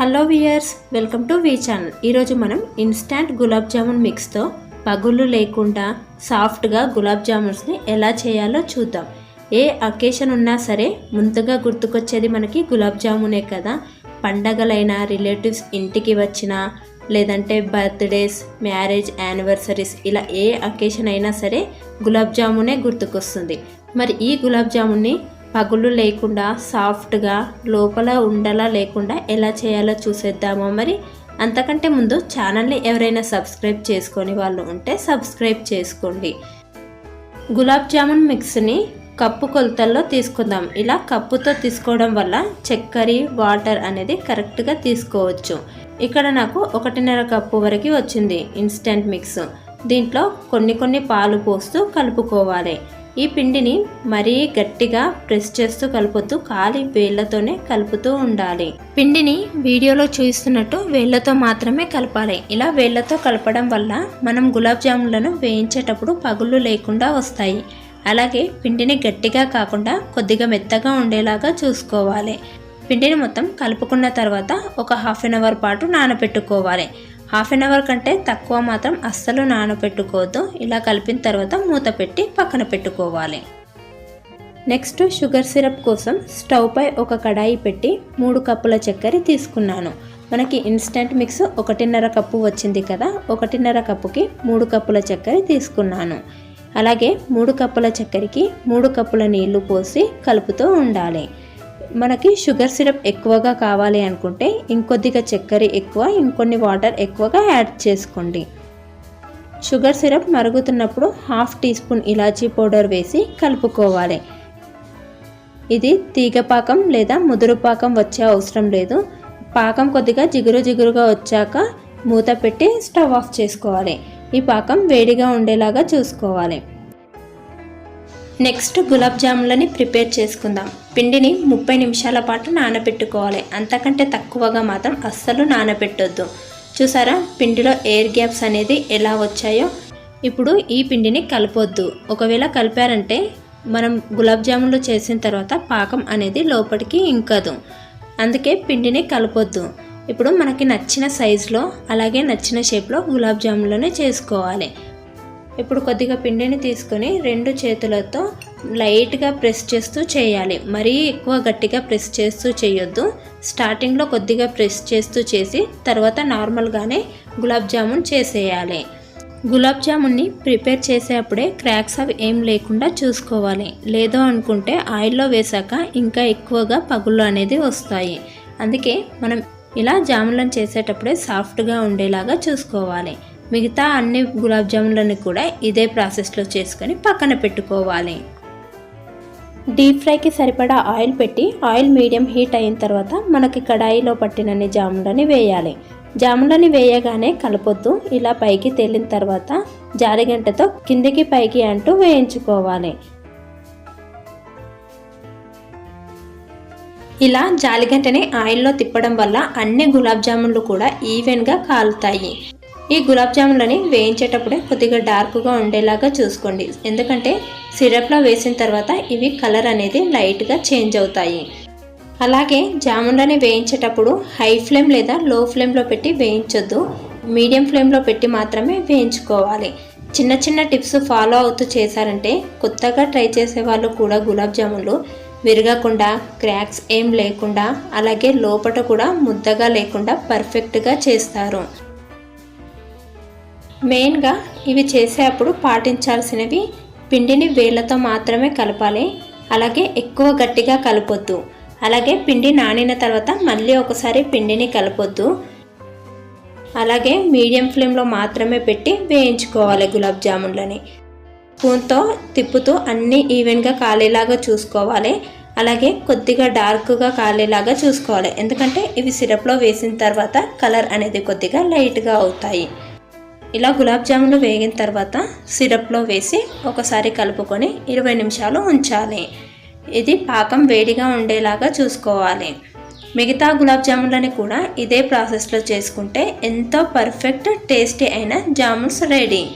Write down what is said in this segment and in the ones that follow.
Hello viewers welcome to V channel. ఈరోజు మనం instant gulab jamun మిక్స్తో పగుళ్ళు లేకుండా సాఫ్ట్గా గులాబ్ జామున్స్ని ఎలా చేయాలో చూద్దాం. ఏ అకేషన్ ఉన్నా సరే ముందుగా గుర్తుకొచ్చేది మనకి గులాబ్ జామునే కదా. పండగలైనా రిలేటివ్స్ ఇంటికి వచ్చినా లేదంటే బర్త్డేస్ మ్యారేజ్ యానివర్సరీస్ ఇలా ఏ అకేషన్ అయినా సరే గులాబ్ జామునే గుర్తుకొస్తుంది. మరి ఈ గులాబ్ జామున్ని పగులు లేకుండా సాఫ్ట్గా లోపల ఉండలా లేకుండా ఎలా చేయాలో చూసేద్దామో. మరి అంతకంటే ముందు ఛానల్ని ఎవరైనా సబ్స్క్రైబ్ చేసుకొని వాళ్ళు ఉంటే సబ్స్క్రైబ్ చేసుకోండి. గులాబ్ జామున్ మిక్స్ని కప్పు కొలతల్లో తీసుకుందాం. ఇలా కప్పుతో తీసుకోవడం వల్ల చక్కెర వాటర్ అనేది కరెక్ట్గా తీసుకోవచ్చు. ఇక్కడ నాకు ఒకటిన్నర కప్పు వరకు వచ్చింది ఇన్స్టెంట్ మిక్స్. దీంట్లో కొన్ని కొన్ని పాలు పోస్తూ కలుపుకోవాలి. ఈ పిండిని మరీ గట్టిగా ప్రెస్ చేస్తూ కలుపుతూ ఖాళీ వేళ్ళతోనే కలుపుతూ ఉండాలి. పిండిని వీడియోలో చూస్తున్నట్టు వేళ్ళతో మాత్రమే కలపాలి. ఇలా వేళ్ళతో కలపడం వల్ల మనం గులాబ్ జాములను వేయించేటప్పుడు పగుళ్ళు లేకుండా వస్తాయి. అలాగే పిండిని గట్టిగా కాకుండా కొద్దిగా మెత్తగా ఉండేలాగా చూసుకోవాలి. పిండిని మొత్తం కలుపుకున్న తర్వాత ఒక హాఫ్ అన్ అవర్ పాటు నానబెట్టుకోవాలి. హాఫ్ అన్ అవర్ కంటే తక్కువ మాత్రం అస్సలు నానబెట్టుకోవద్దు ఇలా కలిపిన తర్వాత మూత పెట్టి పక్కన పెట్టుకోవాలి. నెక్స్ట్ షుగర్ సిరప్ కోసం స్టవ్ పై ఒక కడాయి పెట్టి మూడు కప్పుల చక్కెర తీసుకున్నాను. మనకి ఇన్స్టెంట్ మిక్స్ ఒకటిన్నర కప్పు వచ్చింది కదా ఒకటిన్నర కప్పుకి మూడు కప్పుల చక్కెర తీసుకున్నాను. అలాగే మూడు కప్పుల చక్కెరకి మూడు కప్పుల నీళ్ళు పోసి కలుపుతూ ఉండాలి. మనకి షుగర్ సిరప్ ఎక్కువగా కావాలి అనుకుంటే ఇంకొద్దిగా చక్కెర ఎక్కువ ఇంకొన్ని వాటర్ ఎక్కువగా యాడ్ చేసుకోండి. షుగర్ సిరప్ మరుగుతున్నప్పుడు హాఫ్ టీ స్పూన్ ఇలాచీ పౌడర్ వేసి కలుపుకోవాలి. ఇది తీగ పాకం లేదా ముదురు పాకం వచ్చే అవసరం లేదు. పాకం కొద్దిగా జిగురు జిగురుగా వచ్చాక మూత పెట్టి స్టవ్ ఆఫ్ చేసుకోవాలి. ఈ పాకం వేడిగా ఉండేలాగా చూసుకోవాలి. నెక్స్ట్ గులాబ్ జాములని ప్రిపేర్ చేసుకుందాం. పిండిని ముప్పై నిమిషాల పాటు నానబెట్టుకోవాలి. అంతకంటే తక్కువగా మాత్రం అస్సలు నానబెట్టొద్దు. చూసారా? పిండిలో ఎయిర్ గ్యాప్స్ అనేది ఎలా వచ్చాయో? ఇప్పుడు ఈ పిండిని కలపొద్దు. ఒకవేళ కలిపారంటే మనం గులాబ్ జామున్లు చేసిన తర్వాత పాకం అనేది లోపలికి ఇంకదు. అందుకే పిండిని కలపొద్దు. ఇప్పుడు మనకి నచ్చిన సైజులో అలాగే నచ్చిన షేప్లో గులాబ్ జామున్లను చేసుకోవాలి. ఇప్పుడు కొద్దిగా పిండిని తీసుకొని రెండు చేతులతో లైట్గా ప్రెస్ చేస్తూ చేయాలి. మరీ ఎక్కువ గట్టిగా ప్రెస్ చేస్తూ చేయొద్దు. స్టార్టింగ్లో కొద్దిగా ప్రెస్ చేస్తూ చేసి తర్వాత నార్మల్గానే గులాబ్ జామున్ చేసేయాలి. గులాబ్ జామున్ని ప్రిపేర్ చేసేటప్పుడే క్రాక్స్ అవి ఏం లేకుండా చూసుకోవాలి. లేదో అనుకుంటే ఆయిల్లో వేసాక ఇంకా ఎక్కువగా పగుళ్ళు అనేది వస్తాయి. అందుకే మనం ఇలా జాములను చేసేటప్పుడే సాఫ్ట్గా ఉండేలాగా చూసుకోవాలి. మిగతా అన్ని గులాబ్ జాములను కూడా ఇదే ప్రాసెస్లో చేసుకొని పక్కన పెట్టుకోవాలి. డీప్ ఫ్రైకి సరిపడా ఆయిల్ పెట్టి ఆయిల్ మీడియం హీట్ అయిన తర్వాత మనకి కడాయిలో పట్టినన్ని జాములని వేయాలి. జాములని వేయగానే కలపొద్దు ఇలా పైకి తేలిన తర్వాత జారిగంటతో కిందికి పైకి అంటూ వేయించుకోవాలి. ఇలా జాలిగంటని ఆయిల్లో తిప్పడం వల్ల అన్ని గులాబ్ జామున్లు కూడా ఈవెన్గా కాలుతాయి. ఈ గులాబ్ జాములని వేయించేటప్పుడే కొద్దిగా డార్క్గా ఉండేలాగా చూసుకోండి. ఎందుకంటే సిరప్లో వేసిన తర్వాత ఇవి కలర్ అనేది లైట్గా చేంజ్ అవుతాయి. అలాగే జామున్లని వేయించేటప్పుడు హై ఫ్లేమ్ లేదా లో ఫ్లేమ్లో పెట్టి వేయించొద్దు. మీడియం ఫ్లేమ్లో పెట్టి మాత్రమే వేయించుకోవాలి. చిన్న చిన్న టిప్స్ ఫాలో అవుతూ చేశారంటే కొత్తగా ట్రై చేసే వాళ్ళు కూడా గులాబ్ జామున్లు విరగకుండా క్రాక్స్ ఏం లేకుండా అలాగే లోపట కూడా ముద్దగా లేకుండా పర్ఫెక్ట్గా చేస్తారు. మెయిన్గా ఇవి చేసేటప్పుడు పాటించాల్సినవి పిండిని వేళ్ళతో మాత్రమే కలపాలి. అలాగే ఎక్కువ గట్టిగా కలపొద్దు. అలాగే పిండి నానిన తర్వాత మళ్ళీ ఒకసారి పిండిని కలపొద్దు. అలాగే మీడియం ఫ్లేమ్లో మాత్రమే పెట్టి వేయించుకోవాలి గులాబ్ జామున్లని. స్పూన్తో తిప్పుతూ అన్నీ ఈవెన్గా కాలేలాగా చూసుకోవాలి. అలాగే కొద్దిగా డార్క్గా కాలేలాగా చూసుకోవాలి. ఎందుకంటే ఇవి సిరప్లో వేసిన తర్వాత కలర్ అనేది కొద్దిగా లైట్గా అవుతాయి. ఇలా గులాబ్ జామున్ వేగిన తర్వాత సిరప్లో వేసి ఒకసారి కలుపుకొని ఇరవై నిమిషాలు ఉంచాలి. ఇది పాకం వేడిగా ఉండేలాగా చూసుకోవాలి. మిగతా గులాబ్ జామున్లని కూడా ఇదే ప్రాసెస్లో చేసుకుంటే ఎంతో పర్ఫెక్ట్ టేస్టీ అయిన జామున్స్ రెడీ.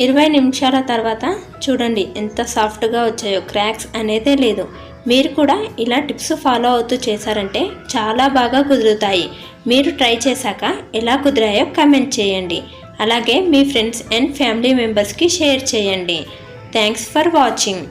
ఇరవై నిమిషాల తర్వాత చూడండి ఎంత సాఫ్ట్గా వచ్చాయో క్రాక్స్ అనేదే లేదు. మీరు కూడా ఇలా టిప్స్ ఫాలో అవుతూ చేశారంటే చాలా బాగా కుదురుతాయి. మీరు ట్రై చేశాక ఎలా కుదిరాయో కమెంట్ చేయండి. అలాగే మీ ఫ్రెండ్స్ అండ్ ఫ్యామిలీ మెంబర్స్కి షేర్ చేయండి. Thanks for watching.